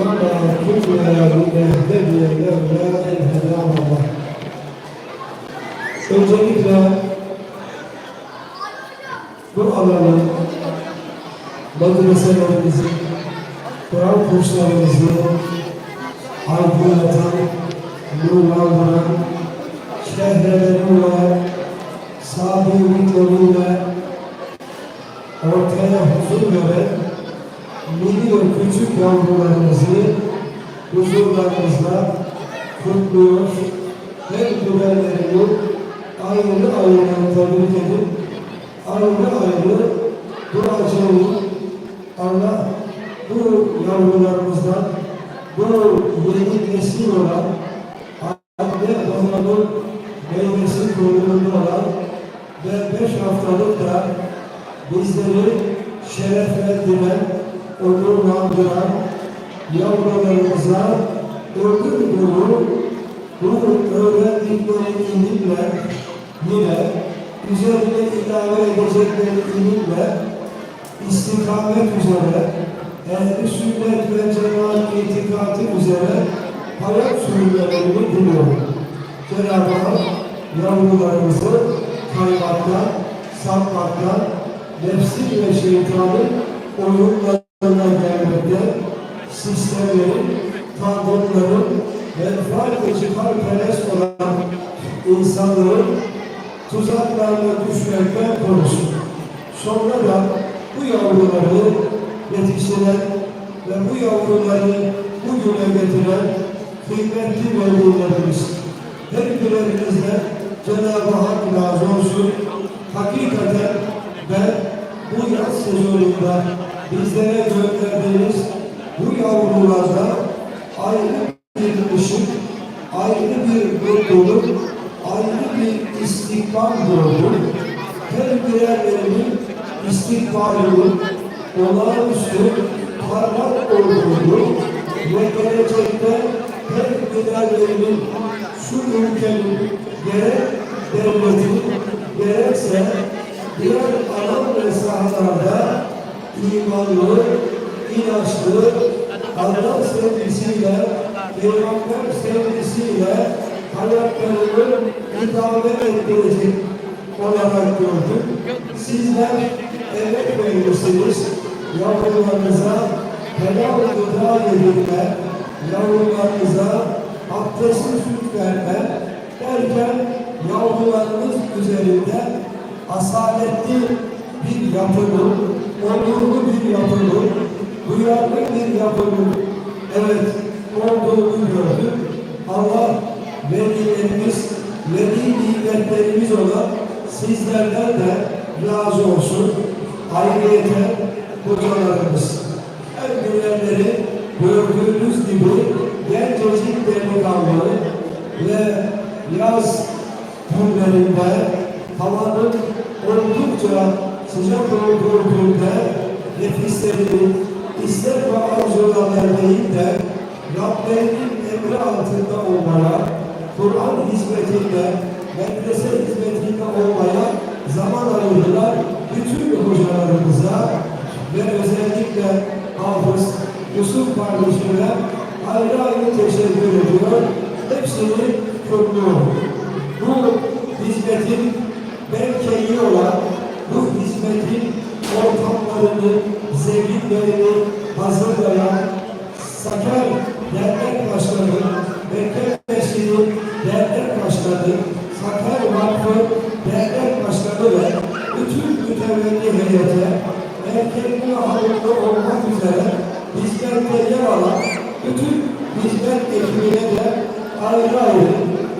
ولا كنا لنهتدي لولا أن هدانا الله Öncelikle bu alanın medreselerimizi, Kur'an kurslarımızı aydınlatan, nurlandıran, şehirleriyle, sabirlikleriyle ortaya huzur veren milyon küçük yavrularımızı huzurlarımızla kutluyor. Her güvenlerini ayrı ayrı tebrik edip ayrı ayrı duacını Allah bu yavrularımızdan bu yeni nesil olan anne babanın meyvesi konumunda olan ve beş haftalık da bizleri şereflendiren, onurlandıran yavrularımıza ömür boyu bu öğrendikleri ilimle yine üzerine ilave edecekleri ilimle istikamet üzere ehl-i sünnet ve cemaat itikatı üzere hayat sürümlerini diliyorum. Cenab-ı Hak yavrularımızı kaymaktan, sapmaktan, nefsi ve şeytanın oyunlarına gelmekte, sistemlerin, menfaat ve çıkarperest olan insanların tuzaklarına düşmekten korusun. Sonra da bu yavruları yetiştiren ve bu yavruları bugüne getiren kıymetli velilerimiz. Her birerinizle Cenab-ı Hak razı olsun. Hakikaten ben bu yaz sezonunda bizlere gönderdiğiniz bu yavrularda ayrı bir ışık, ayrı bir mutluluk, ayrı bir istikbal gördüm. Her birerlerinin istikbalinin olağanüstü parlak olduğunu ve gelecekte her birerlerinin şu ülkenin gerek devletin gerekse diğer alan ve sahalarda imanlı, inançlı, Allah sevgisiyle, Peygamber sevgisiyle hayatlarını idame ettirecek olarak gördüm. Sizler emek verirsiniz. Yavrularınıza helal gıda yedirme, yavrularınıza abdestli süt verme derken yavrularınız üzerinde asaletli bir yapının, onurlu bir yapının, duyarlı bir yapının evet olduğunu gördüm. Allah velilerimiz, veli nimetlerimiz olan sizlerden de razı olsun. Ayrıyeten hocalarımız. Her birerleri gördüğünüz gibi gencecik delikanlı ve yaz günlerinde havanın oldukça sıcak olduğu günde nefislerini ister ve arzularına değil de Rablerinin emri altında olmaya, Kur'an hizmetinde, medrese hizmetinde olmaya zaman ayırdılar. Bütün hocalarımıza ve özellikle Hafız Yusuf kardeşime ayrı ayrı teşekkür ediyor. Hepsini kutluyorum. Bu hizmetin belki olan, bu hizmetin ortamlarını, zeminlerini hazırlayan Saker Dernek Başkanı, Bekir Mesleği Dernek Başkanı, Saker Vakfı Dernek Başkanı ve bütün mütevelli heyete, erkekli halinde olmak üzere hizmette yer alan bütün hizmet ekibine de ayrı ayrı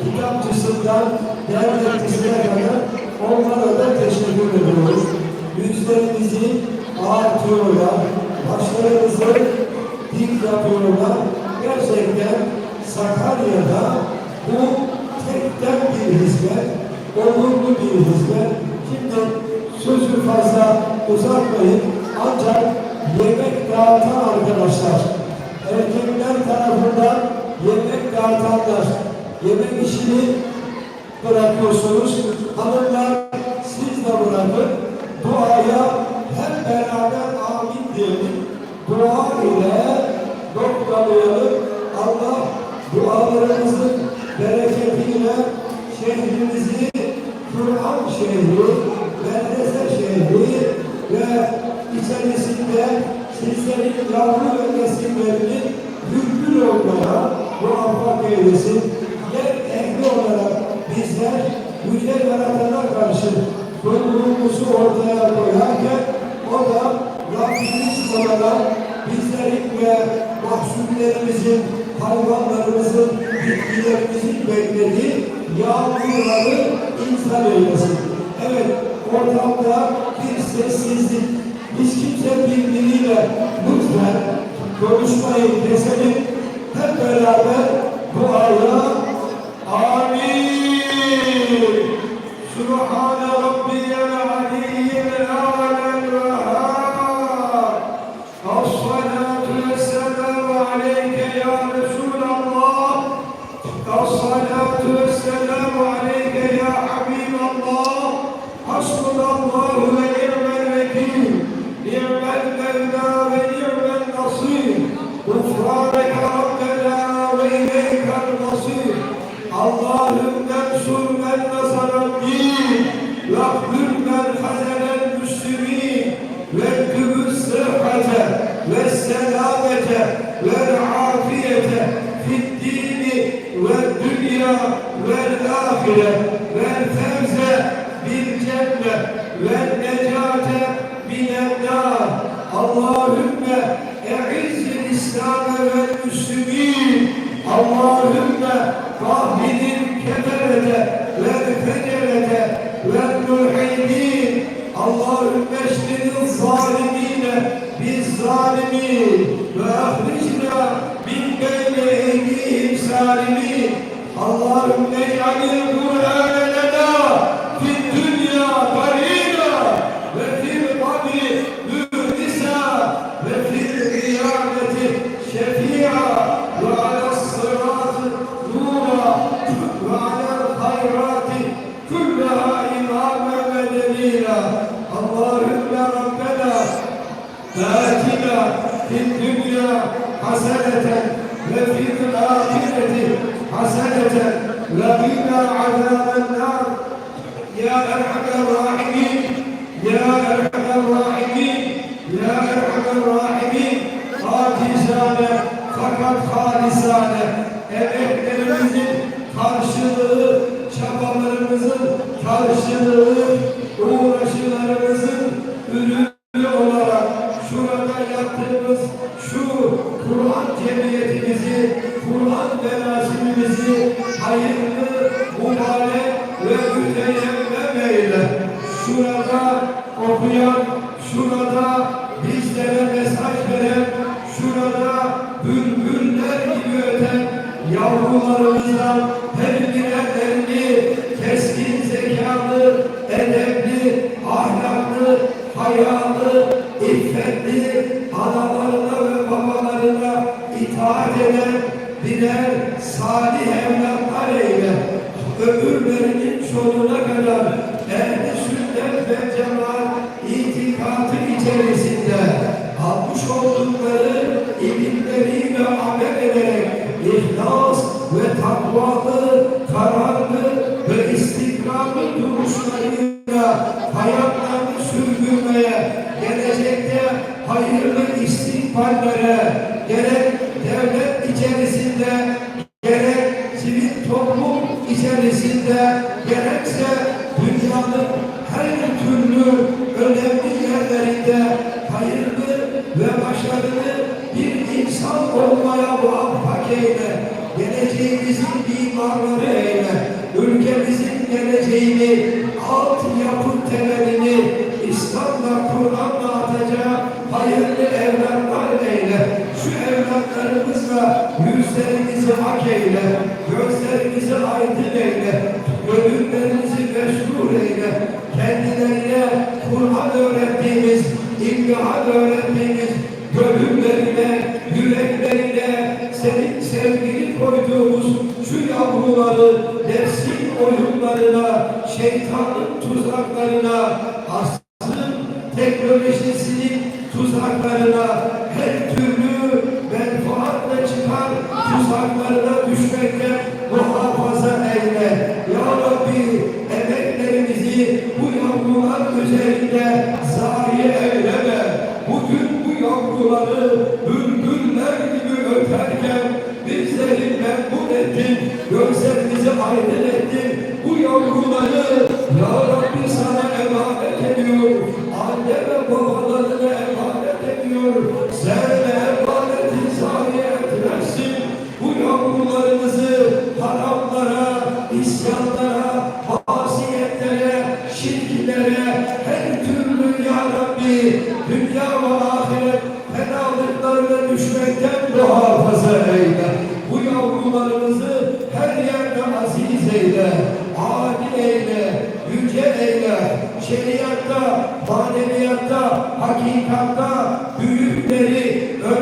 kitapçısından dernekçisine kadar onlara da teşekkür ediyoruz. Yüzlerimizi ağırtıyorlar, başlarımızı dik yapıyorlar. Gerçekten Sakarya'da bu tekten bir hizmet, onurlu bir hizmet. Şimdi sözü fazla uzatmayın ancak yemek dağıtan arkadaşlar, erkekler tarafından yemek dağıtanlar, yemek işini bırakıyorsunuz. Hanımlar siz de bırakın duaya hep beraber amin diyelim. Dua ile noktalayalım. Allah dualarımızın bereketiyle şehrimizi Kur'an şehri, medrese şehri ve içerisinde sizlerin yavru ve nesillerinin hükmün olmaya muvaffak eylesin. Sorumluluğumuzu ortaya koyarken o da Rabbimiz olarak bizlerin ve mahsullerimizin, hayvanlarımızın, bitkilerimizin beklediği yağmurları insan eylesin. Evet, ortamda bir sessizlik. Hiç kimse birbiriyle lütfen konuşmayı keselim. Hep beraber duaya amin. ile vel fevze bil cennet vel necate minennâr Allah'ın حسنة وفي الآخرة. حسنة وقنا عذاب النار. يا أرحم الراحمين يا أرحم الراحمين يا أرحم الراحمين. Fatihane fakat halisane হয় yüzlerimizi hak eyle. Gözlerimizi aydın eyle. Gönüllerimizi meşgul eyle. Kendilerine Kur'an öğrettiğimiz, İlmihal öğrettiğimiz gönüllerine, yüreklerine senin sevgili koyduğumuz şu yavruları nefsin oyunlarına, şeytanın tuzaklarına, asrın teknolojisinin tuzaklarına, her şahitlik ettim. Bu yavruları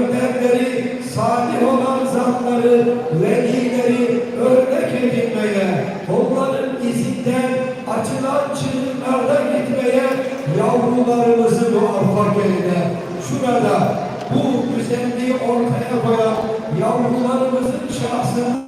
önderleri, salih olan zatları, velileri örnek edinmeye, onların izinden açılan çığırlarda gitmeye yavrularımızı muvaffak eyle. Şurada bu güzelliği ortaya koyan yavrularımızın şahsında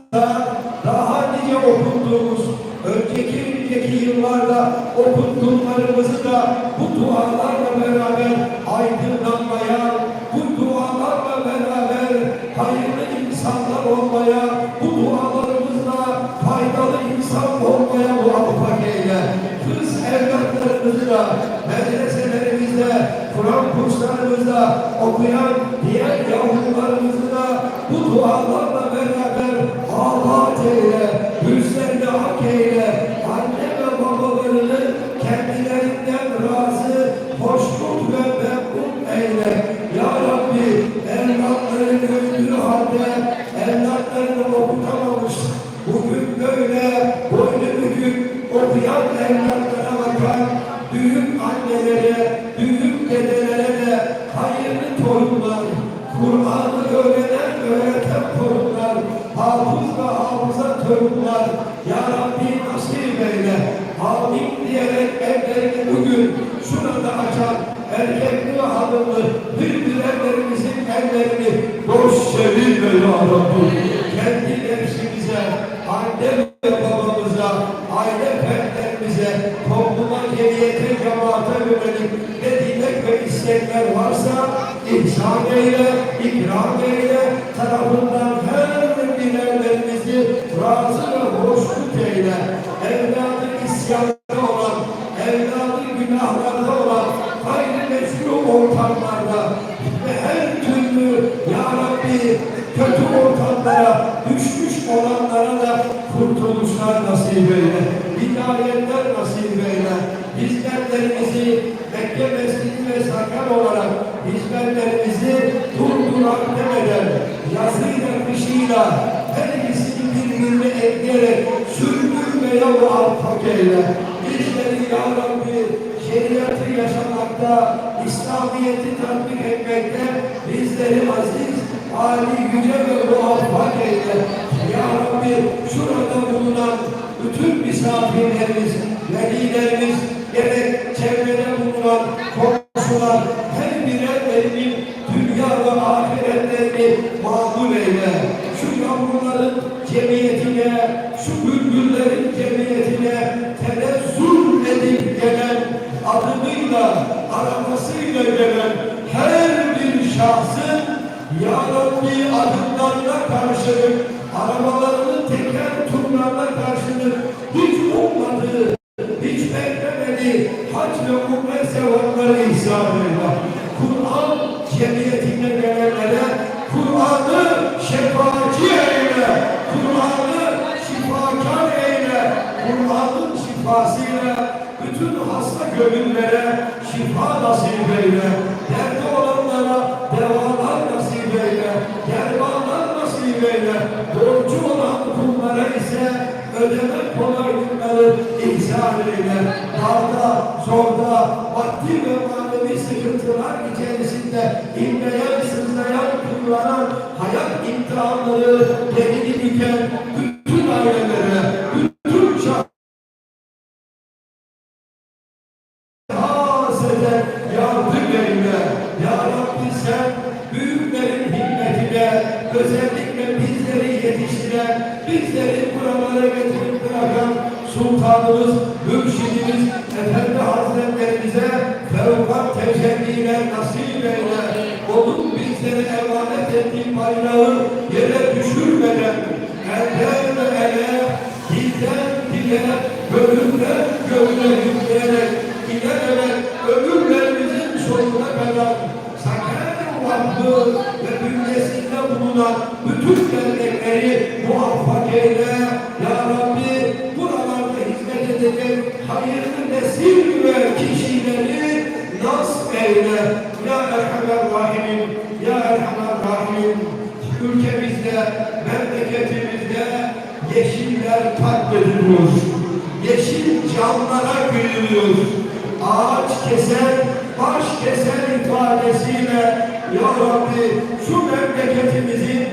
okuyan diğer yavrularımızı da bu dualarla beraber abat eyle, hanımlı birbirlerimizin ellerini boş çevirme Ya Rabbi. Kışıyla her ikisini birbirine ekleyerek sürdürmeye muvaffak eyle. Bizleri Ya Rabbi şeriatı yaşamakta, İslamiyet'i tatbik etmekte bizleri aziz, âli, yüce ve muvaffak eyle. Ya Rabbi şurada bulunan bütün misafirlerimiz, velilerimiz, gerek çevrede bulunan Rabbi adımlarına karşılık, arabalarının teker turlarına karşılık hiç ummadığı, zorda, maddi ve manevi sıkıntılar içerisinde inleyen, sızlayan, kullanan hayat imtihanları gelini büken bütün ailelere, bütün şahslara haseden yardım eyle. Ya Rabbi sen büyüklerin himmetine, özellikle bizleri yetiştiren, bizleri buralara getirip bırakan Sultanımız, Mürşidimiz, Efendi eyle. Onun bizlere emanet ettiği bayrağı yere düşürmeden, elden ve ele, dilden dile, gönülden gönüle yükleyerek, ilerleyerek ömürlerimizin sonuna kadar Sakarya Vakfı ve bünyesinde bulunan bütün dernekleri muvaffak eyle. Ya Rabbi buralarda hizmet edecek hayırlı nesil ve kişileri nasip eyle. buyurur. Ağaç keser, baş keser ifadesiyle Ya Rabbi şu memleketimizin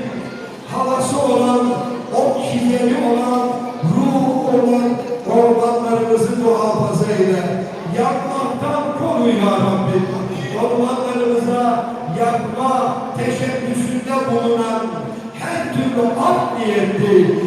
havası olan, o oksijeni olan, ruhu olan ormanlarımızı muhafaza eyle. Yapmaktan konu Ya Rabbi. Ormanlarımıza yapma teşebbüsünde bulunan her türlü art niyetli,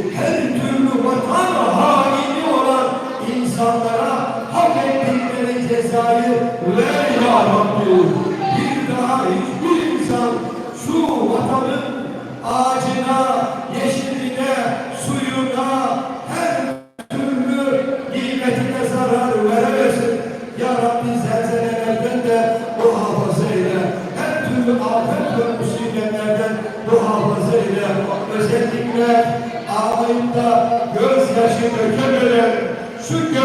Çünkü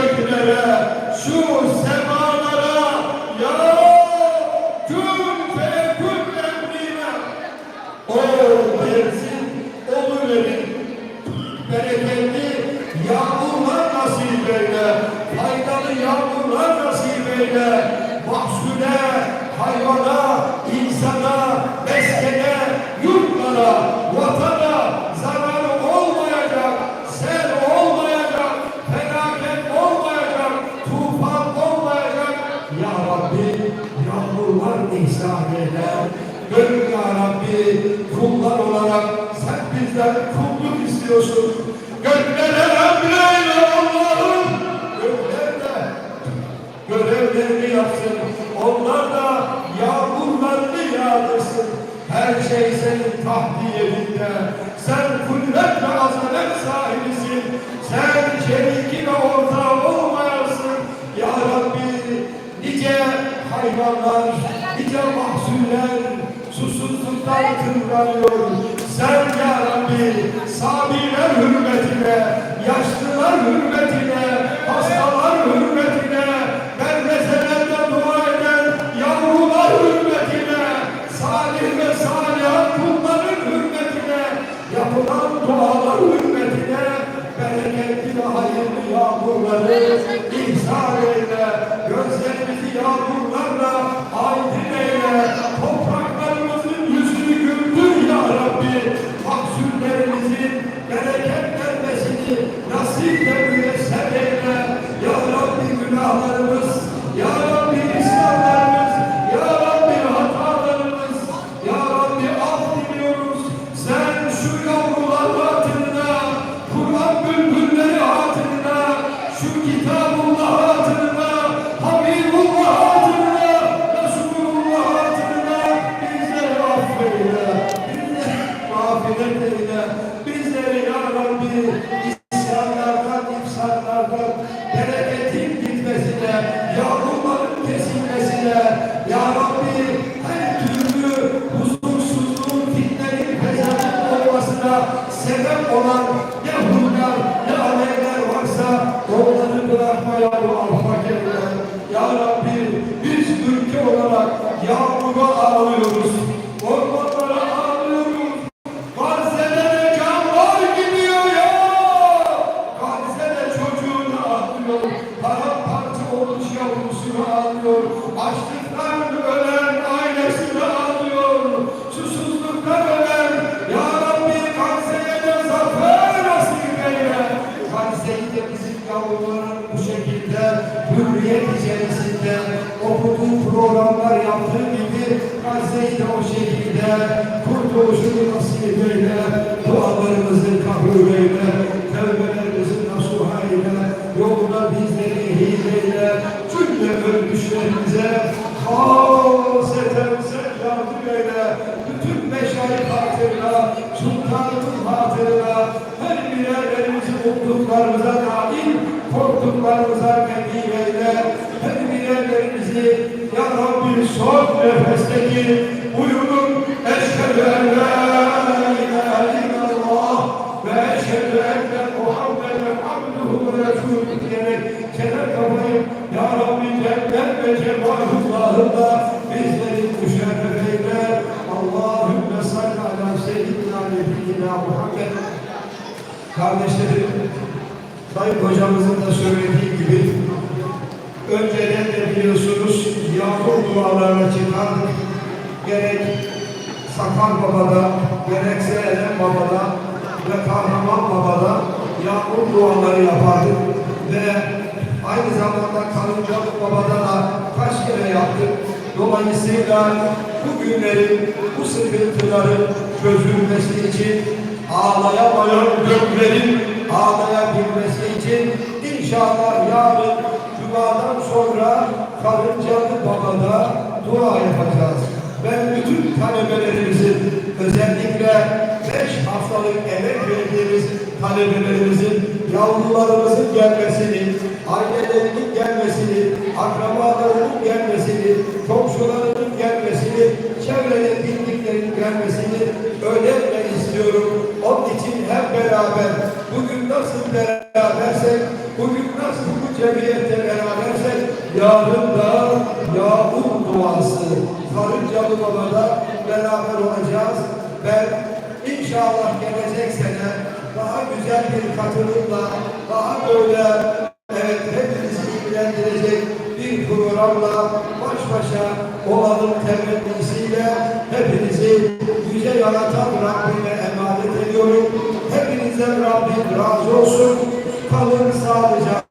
Yahweh, Israel. Kardeşlerim, Sayın hocamızın da söylediği gibi önceden de biliyorsunuz yağmur dualarına çıkardık. Gerek Sakar Baba'da, gerekse Eren Baba'da ve Kahraman Baba'da yağmur duaları yapardık. Ve aynı zamanda Karıncalı Baba'da da kaç kere yaptık. Dolayısıyla bu günlerin, bu sıkıntıların çözülmesi için ağlayamayan göklerin ağlayabilmesi için inşallah yarın Cuma'dan sonra Karıncalı Baba'da dua yapacağız. Ben bütün talebelerimizin özellikle 5 haftalık emek verdiğimiz talebelerimizin yavrularımızın gelmesini, ailelerinin gelmesini, akrabalarının gelmesini, gelmesini, çevrede bildiklerinin gelmesini önemli istiyorum. Onun için hep beraber bugün nasıl berabersek, bugün nasıl bu cemiyette berabersek yarın da yağmur duası Karıncalı Baba'da beraber olacağız. Ben inşallah gelecek sene daha güzel bir katılımla, daha böyle evet hepinizi ilgilendirecek bir programla baş başa olalım temennisiyle hepinizi yüce yaratan Rabbime emanet ediyorum. Hepinizden Rabbim razı olsun. Kalın sağlıcakla.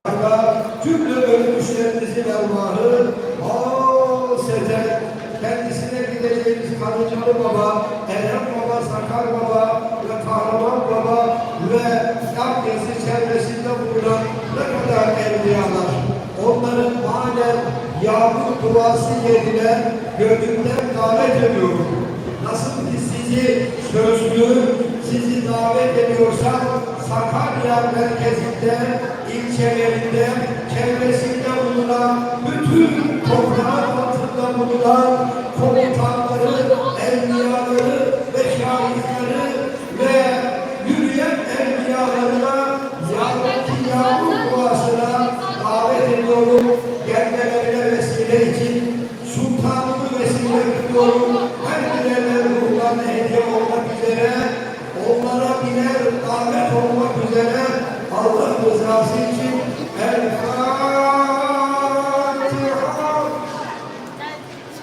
Davet ediyorsam Sakarya merkezinde, ilçelerinde, çevresinde bulunan bütün toprağın altında bulunan